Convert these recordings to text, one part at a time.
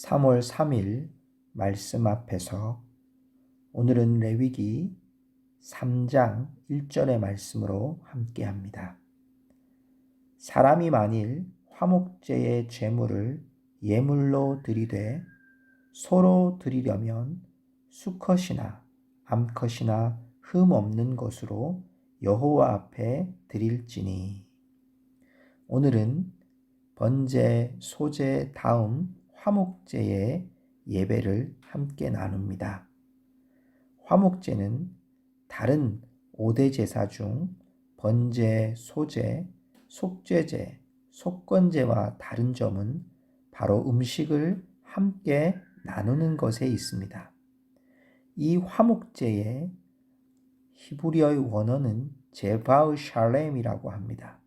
3월 3일 말씀 앞에서 오늘은 레위기 3장 1절의 말씀으로 함께 합니다. 사람이 만일 화목제의 제물을 예물로 드리되 소로 드리려면 수컷이나 암컷이나 흠 없는 것으로 여호와 앞에 드릴지니 오늘은 번제, 소제 다음 화목제의 예배를 함께 나눕니다. 화목제는 다른 5대 제사 중 번제, 소제, 속죄제, 속건제와 다른 점은 바로 음식을 함께 나누는 것에 있습니다. 이 화목제의 히브리어의 원어는 제바우 샬렘이라고 합니다.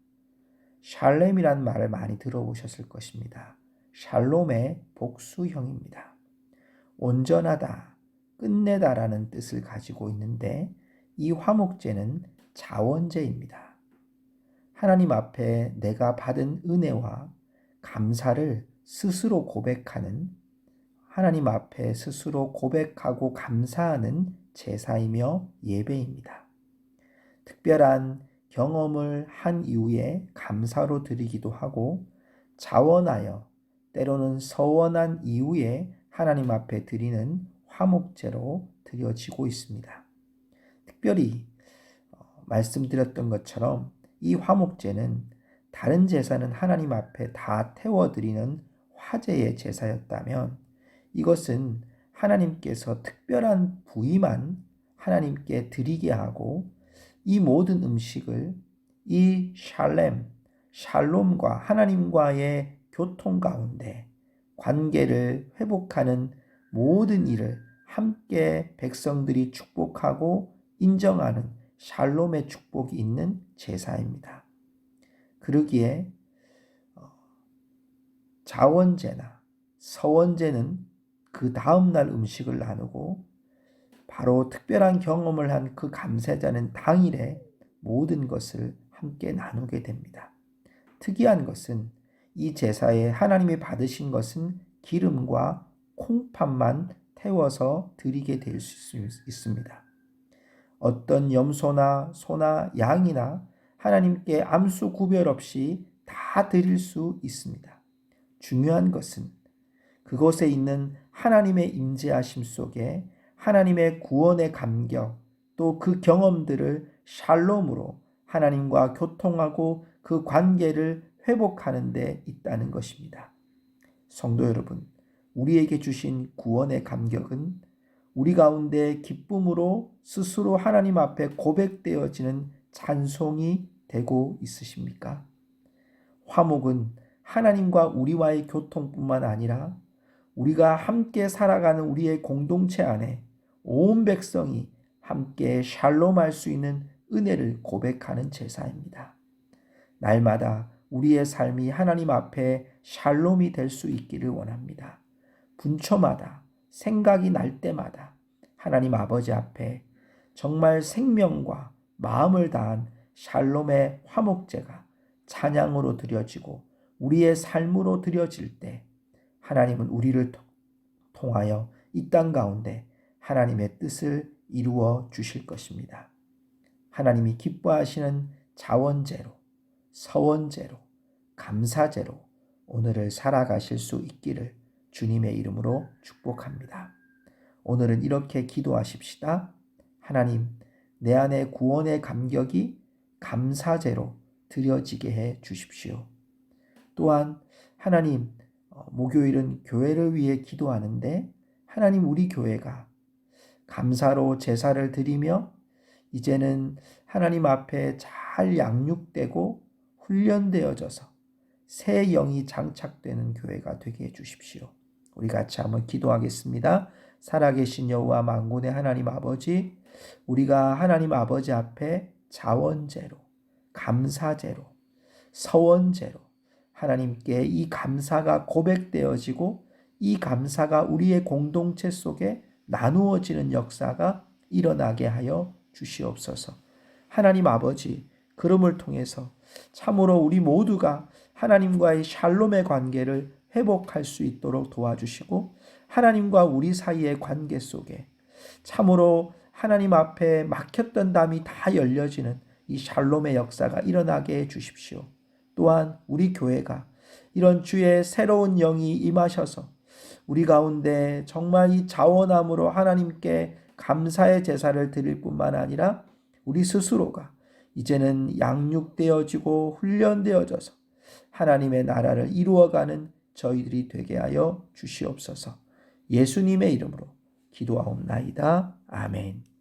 샬렘이란 말을 많이 들어보셨을 것입니다. 샬롬의 복수형입니다. 온전하다, 끝내다라는 뜻을 가지고 있는데 이 화목제는 자원제입니다. 하나님 앞에 내가 받은 은혜와 감사를 스스로 고백하는 하나님 앞에 스스로 고백하고 감사하는 제사이며 예배입니다. 특별한 경험을 한 이후에 감사로 드리기도 하고 자원하여 때로는 서원한 이후에 하나님 앞에 드리는 화목제로 드려지고 있습니다. 특별히 어, 말씀드렸던 것처럼 이 화목제는 다른 제사는 하나님 앞에 다 태워드리는 화제의 제사였다면 이것은 하나님께서 특별한 부위만 하나님께 드리게 하고 이 모든 음식을 이 샬렘, 샬롬과 하나님과의 교통 가운데 관계를 회복하는 모든 일을 함께 백성들이 축복하고 인정하는 샬롬의 축복이 있는 제사입니다. 그러기에 어, 자원제나 서원제는 그 다음날 음식을 나누고 바로 특별한 경험을 한 그 감사자는 당일에 모든 것을 함께 나누게 됩니다. 특이한 것은 이 제사에 하나님이 받으신 것은 기름과 콩팥만 태워서 드리게 될 수 있습니다. 어떤 염소나 소나 양이나 하나님께 암수 구별 없이 다 드릴 수 있습니다. 중요한 것은 그곳에 있는 하나님의 임재하심 속에 하나님의 구원의 감격 또 그 경험들을 샬롬으로 하나님과 교통하고 그 관계를 회복하는 데 있다는 것입니다. 성도 여러분, 우리에게 주신 구원의 감격은 우리 가운데 기쁨으로 스스로 하나님 앞에 고백되어지는 찬송이 되고 있으십니까? 화목은 하나님과 우리와의 교통뿐만 아니라 우리가 함께 살아가는 우리의 공동체 안에 온 백성이 함께 샬롬할 수 있는 은혜를 고백하는 제사입니다. 날마다 우리의 삶이 하나님 앞에 샬롬이 될 수 있기를 원합니다. 분초마다 생각이 날 때마다 하나님 아버지 앞에 정말 생명과 마음을 다한 샬롬의 화목제가 찬양으로 드려지고 우리의 삶으로 드려질 때 하나님은 우리를 통하여 이 땅 가운데 하나님의 뜻을 이루어 주실 것입니다. 하나님이 기뻐하시는 자원제로, 서원제로, 감사제로 오늘을 살아가실 수 있기를 주님의 이름으로 축복합니다. 오늘은 이렇게 기도하십시다. 하나님, 내 안에 구원의 감격이 감사제로 드려지게 해 주십시오. 또한 하나님, 어, 목요일은 교회를 위해 기도하는데 하나님 우리 교회가 감사로 제사를 드리며 이제는 하나님 앞에 잘 양육되고 훈련되어져서 새 영이 장착되는 교회가 되게 해 주십시오. 우리 같이 한번 기도하겠습니다. 살아계신 여호와 만군의 하나님 아버지, 우리가 하나님 아버지 앞에 자원제로, 감사제로, 서원제로 하나님께 이 감사가 고백되어지고 이 감사가 우리의 공동체 속에 나누어지는 역사가 일어나게 하여 주시옵소서. 하나님 아버지, 그름을 통해서 참으로 우리 모두가 하나님과의 샬롬의 관계를 회복할 수 있도록 도와주시고 하나님과 우리 사이의 관계 속에 참으로 하나님 앞에 막혔던 담이 다 열려지는 이 샬롬의 역사가 일어나게 해 주십시오. 또한 우리 교회가 이런 주의 새로운 영이 임하셔서 우리 가운데 정말 이 자원함으로 하나님께 감사의 제사를 드릴 뿐만 아니라 우리 스스로가 이제는 양육되어지고 훈련되어져서 하나님의 나라를 이루어가는 저희들이 되게 하여 주시옵소서. 예수님의 이름으로 기도하옵나이다. 아멘.